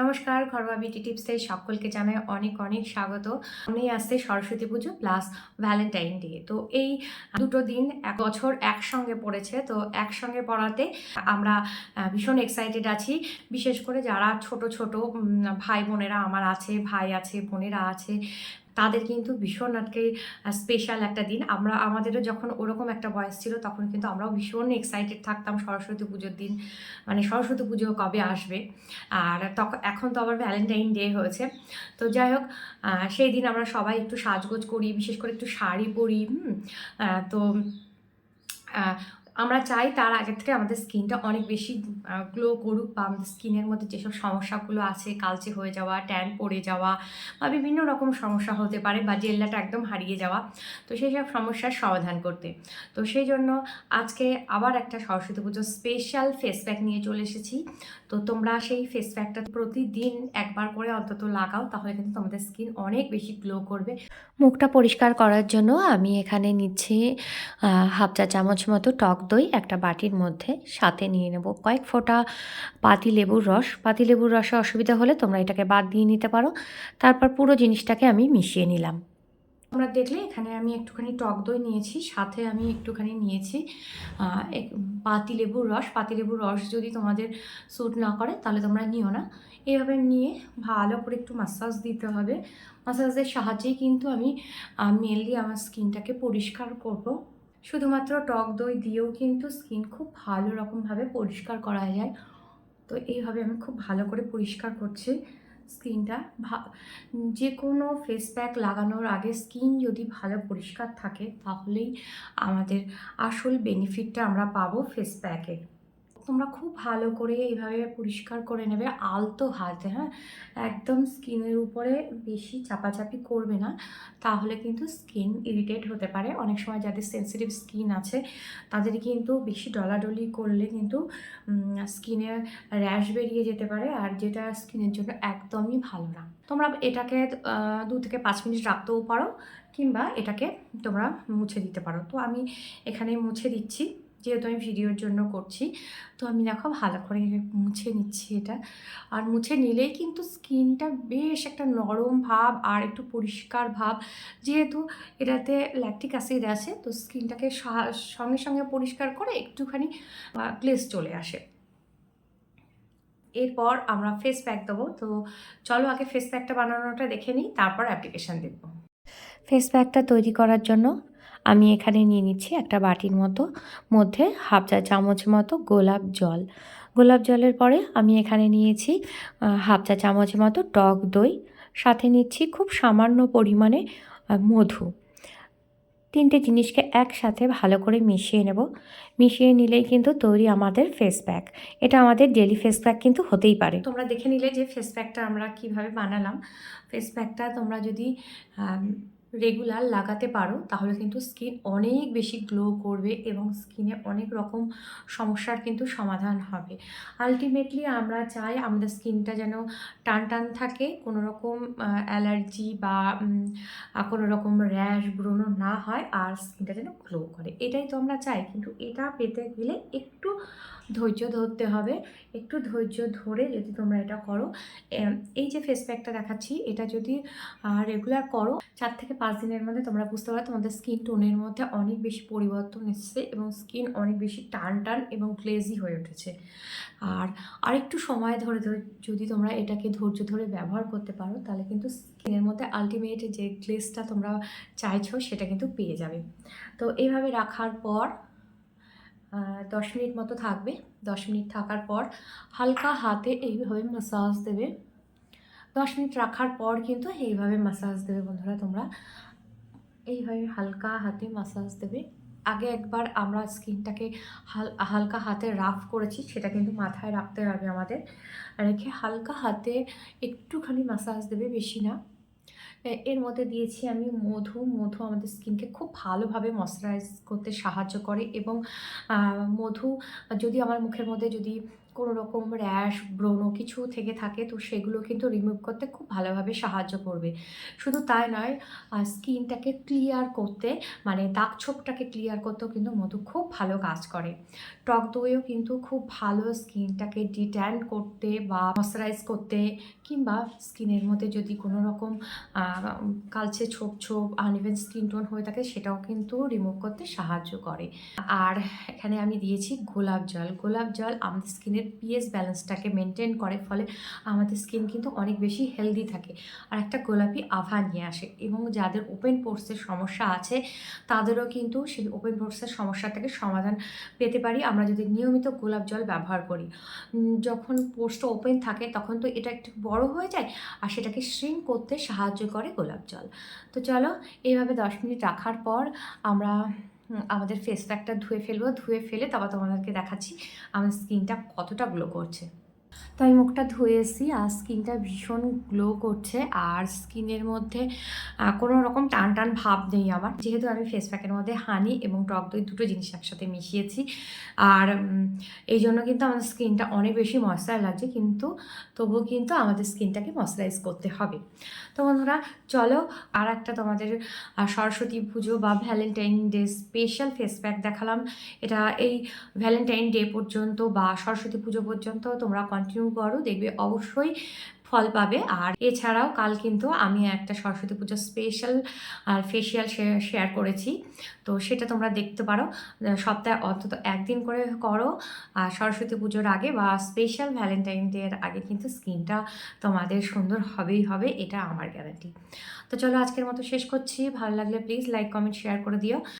নমস্কার, ঘরোয়া বিউটি টিপসে সকলকে জানাই অনেক অনেক স্বাগত। আমি আসছে সরস্বতী পুজো প্লাস ভ্যালেন্টাইন ডে তো এই দুটো দিন এক বছর একসঙ্গে পড়েছে। তো একসঙ্গে পড়াতে আমরা ভীষণ এক্সাইটেড আছি। বিশেষ করে যারা ছোট ছোট ভাই বোনেরা আমার আছে, ভাই আছে, বোনেরা আছে তাদের কিন্তু ভীষণ আজকে স্পেশাল একটা দিন। আমরা, আমাদেরও যখন ওরকম একটা বয়স ছিল, তখন কিন্তু আমরাও ভীষণ এক্সাইটেড থাকতাম সরস্বতী পুজোর দিন। মানে সরস্বতী পুজো কবে আসবে? আর তখন এখন তো আবার ভ্যালেন্টাইন ডে হয়েছে। তো যাই হোক সেই দিন আমরা সবাই একটু সাজগোজ করি, বিশেষ করে একটু শাড়ি পরি তো আমরা চাই তার আগে থেকে আমাদের স্কিনটা অনেক বেশি গ্লো করুক বা আমাদের স্কিনের মধ্যে যেসব সমস্যাগুলো আছে, কালচে হয়ে যাওয়া ট্যান পড়ে যাওয়া বা বিভিন্ন রকম সমস্যা হতে পারে বা জেল্লাটা একদম হারিয়ে যাওয়া, তো সেই সব সমস্যার সমাধান করতে। তো সেই জন্য আজকে আবার একটা সরস্বতী পুজোর স্পেশাল ফেস প্যাক নিয়ে চলে এসেছি। তো তোমরা সেই ফেস প্যাকটা প্রতিদিন একবার করে অন্তত লাগাও, তাহলে কিন্তু তোমাদের স্কিন অনেক বেশি গ্লো করবে। মুখটা পরিষ্কার করার জন্য আমি এখানে নিচ্ছি হাফ চা চামচ মতো টক দই একটা বাটির মধ্যে সাথে নিয়ে নেব। কয়েক ফোঁটা পাতি লেবুর রস। পাতি লেবুর রসে অসুবিধা হলে তোমরা এটাকে বাদ দিয়ে নিতে পারো। তারপর পুরো জিনিসটাকে আমি মিশিয়ে নিলাম। তোমরা দেখলে এখানে আমি একটুখানি টক দই নিয়েছি সাথে আমি একটুখানি নিয়েছি আহ, এক- পাতিলেবুর রস। পাতিলেবুর রস যদি তোমাদের স্যুট না করে তাহলে তোমরা নিও না। এইভাবে নিয়ে ভালো করে একটু মাসাজ দিতে হবে। মাসাজের সাহায্যেই কিন্তু আমি মেনলি আমার স্কিনটাকে পরিষ্কার করব। শুধুমাত্র টক দই দিয়েও কিন্তু স্কিন খুব ভালো রকমভাবে পরিষ্কার করা যায়। তো এইভাবে আমি খুব ভালো করে পরিষ্কার করছি স্কিনটা যে কোনো ফেস প্যাক লাগানোর আগে স্কিন যদি ভালো পরিষ্কার থাকে, তাহলেই আমাদের আসল বেনিফিটটা আমরা পাবো ফেস প্যাকের তোমরা খুব ভালো করে এইভাবে পরিষ্কার করে নেবে, আলতো হাতে হ্যাঁ? একদম স্কিনের উপরে বেশি চাপাচাপি করবে না, তাহলে কিন্তু স্কিন ইরিটেট হতে পারে। অনেক সময় যাদের সেন্সিটিভ স্কিন আছে, তাদের কিন্তু বেশি ডলাডলি করলে কিন্তু স্কিনে র্যাশ বেরিয়ে যেতে পারে, আর যেটা স্কিনের জন্য একদমই ভালো না। তোমরা এটাকে দু থেকে পাঁচ মিনিট রাখতেও পারো, কিংবা এটাকে তোমরা মুছে দিতে পারো। তো আমি এখানে মুছে দিচ্ছি। যেহেতু আমি ভিডিওর জন্য করছি, তো আমি দেখো ভালো করে মুছে নিচ্ছি এটা। আর মুছে নিলেই কিন্তু স্কিনটা বেশ একটা নরম ভাব আর একটু পরিষ্কার ভাব। যেহেতু এটাতে ল্যাকটিক অ্যাসিড আছে, তো স্কিনটাকে সঙ্গে সঙ্গে পরিষ্কার করে একটুখানি গ্লেজ চলে আসে। এরপর আমরা ফেস প্যাক দেবো। তো চলো আগে ফেস প্যাকটা বানানোটা দেখে নিই, তারপর অ্যাপ্লিকেশান দেব ফেস প্যাকটা তৈরি করার জন্য আমি এখানে নিয়ে নিচ্ছি একটা বাটির মতো, মধ্যে হাফ চা চামচ মতো গোলাপ জল। গোলাপ জলের পরে আমি এখানে নিয়েছি হাফ চা চামচ মতো টক দই, সাথে নিচ্ছি খুব সামান্য পরিমাণে মধু। তিনটে জিনিসকে একসাথে ভালো করে মিশিয়ে নেব। মিশিয়ে নিলেই কিন্তু তৈরি আমাদের ফেস প্যাক এটা আমাদের ডেলি ফেস প্যাক কিন্তু হতেই পারে। তোমরা দেখে নিলে যে ফেস প্যাকটা আমরা কীভাবে বানালাম। ফেস প্যাকটা তোমরা যদি রেগুলার লাগাতে পারো, তাহলে কিন্তু স্কিন অনেক বেশি গ্লো করবে এবং স্কিনে অনেক রকম সমস্যার কিন্তু সমাধান হবে। আলটিমেটলি আমরা চাই আমাদের স্কিনটা যেন টান টান থাকে, কোনো রকম অ্যালার্জি বা কোনো রকম র্যাশ ব্রণ না হয় আর স্কিনটা যেন গ্লো করে। এটাই তো আমরা চাই, কিন্তু এটা পেতে গেলে একটু ধৈর্য ধরতে হবে। একটু ধৈর্য ধরে যদি তোমরা এটা করো এই যে ফেস প্যাকটা দেখাচ্ছি, এটা যদি রেগুলার করো, চার থেকে পাঁচ দিনের মধ্যে তোমরা বুঝতে পারো তোমাদের স্কিন টোনের মধ্যে অনেক বেশি পরিবর্তন এসেছে এবং স্কিন অনেক বেশি টান টান এবং গ্লেজি হয়ে উঠেছে। আর আরেকটু সময় ধরে ধরে যদি তোমরা এটাকে ধৈর্য ধরে ব্যবহার করতে পারো, তাহলে কিন্তু স্কিনের মধ্যে আলটিমেট যে গ্লেজটা তোমরা চাইছো, সেটা কিন্তু পেয়ে যাবে। তো এইভাবে রাখার পর দশ মিনিট মতো থাকবে। দশ মিনিট থাকার পর হালকা হাতে এইভাবে মাসাজ দেবে। দশ মিনিট রাখার পর কিন্তু এইভাবে মাসাজ দেবে বন্ধুরা তোমরা। এইভাবে হালকা হাতে মাসাজ দেবে। আগে একবার আমরা স্কিনটাকে হাল- হালকা হাতে রাফ করেছি, সেটা কিন্তু মাথায় রাখতে হবে আমাদের। রেখে হালকা হাতে একটুখানি মাসাজ দেবে, বেশি না। এর মধ্যে দিয়েছি আমি মধু। মধু আমাদের স্কিনকে খুব ভালোভাবে ময়শ্চারাইজ করতে সাহায্য করে এবং মধু যদি আমার মুখের মধ্যে যদি কোনো রকম র্যাশ ব্রণ কিছু থেকে থাকে, তো সেগুলো কিন্তু রিমুভ করতে খুব ভালোভাবে সাহায্য করবে। শুধু তাই নয় স্কিনটাকে ক্লিয়ার করতে মানে দাগ ছোপটাকে ক্লিয়ার করতেও কিন্তু মধু খুব ভালো কাজ করে। টক দইও কিন্তু খুব ভালো স্কিনটাকে ডিট্যান করতে বা ময়শ্চারাইজ করতে, কিংবা স্কিনের মধ্যে যদি কোনো রকম কালচে ছোপ ছোপ আনইভেন স্কিন টোন হয়ে থাকে, সেটাও কিন্তু রিমুভ করতে সাহায্য করে। আর এখানে আমি দিয়েছি গোলাপ জল। গোলাপ জল আমাদের স্কিনের পিএস ব্যালেন্সটাকে মেনটেন করে, ফলে আমাদের স্কিন কিন্তু অনেক বেশি হেলদি থাকে। আর একটা গোলাপি আভা নিয়ে আসে, এবং যাদের ওপেন পোর্সের সমস্যা আছে, তাদেরও কিন্তু সেই ওপেন পোর্সের সমস্যা থেকে সমাধান পেতে পারি। আমরা যদি নিয়মিত গোলাপ জল ব্যবহার করি যখন পোর্সটা ওপেন থাকে, তখন তো এটা একটু বড় হয়ে যায়, আর সেটাকে শ্রিঙ্ক করতে সাহায্য করে গোলাপ জল। তো চলো এইভাবে দশ মিনিট রাখার পর আমরা আমাদের ফেস প্যাকটা ধুয়ে ফেলব, ধুয়ে ফেলে তারপর তোমাদেরকে দেখাচ্ছি, আমার স্কিনটা কতটা গ্লো করছে। তো আমি মুখটা ধুয়ে এসেছি আর স্কিনটা ভীষণ গ্লো করছে, আর স্কিনের মধ্যে কোনো রকম টান টান ভাব নেই আমার। যেহেতু আমি ফেস প্যাকের মধ্যে হানি এবং টক দই দুটো জিনিস একসাথে মিশিয়েছি, আর এই জন্য কিন্তু আমাদের স্কিনটা অনেক বেশি ময়শ্চার লাগছে, কিন্তু তবুও কিন্তু আমাদের স্কিনটাকে ময়শ্চারাইজ করতে হবে। তো বন্ধুরা, চলো আর একটা তোমাদের সরস্বতী পুজো বা Valentine Day special face pack দেখালাম। এটা এই ভ্যালেন্টাইন ডে পর্যন্ত বা সরস্বতী পুজো পর্যন্ত তোমরা কন্টিনিউ করো, দেখবে অবশ্যই ফল পাবে। আর এছাড়াও কাল কিন্তু আমি একটা সরস্বতী পুজো স্পেশাল আর ফেসিয়াল শেয়ার করেছি। তো সেটা তোমরা দেখতে পারো। সপ্তাহে অন্তত একদিন করে করো। আর সরস্বতী পুজোর আগে বা স্পেশাল ভ্যালেন্টাইন ডে এর আগে কিন্তু স্কিনটা তোমাদের সুন্দর হবেই হবে, এটা আমার গ্যারান্টি তো চলো আজকের মতো শেষ করছি। ভালো লাগলে প্লিজ লাইক কমেন্ট শেয়ার করে দিও।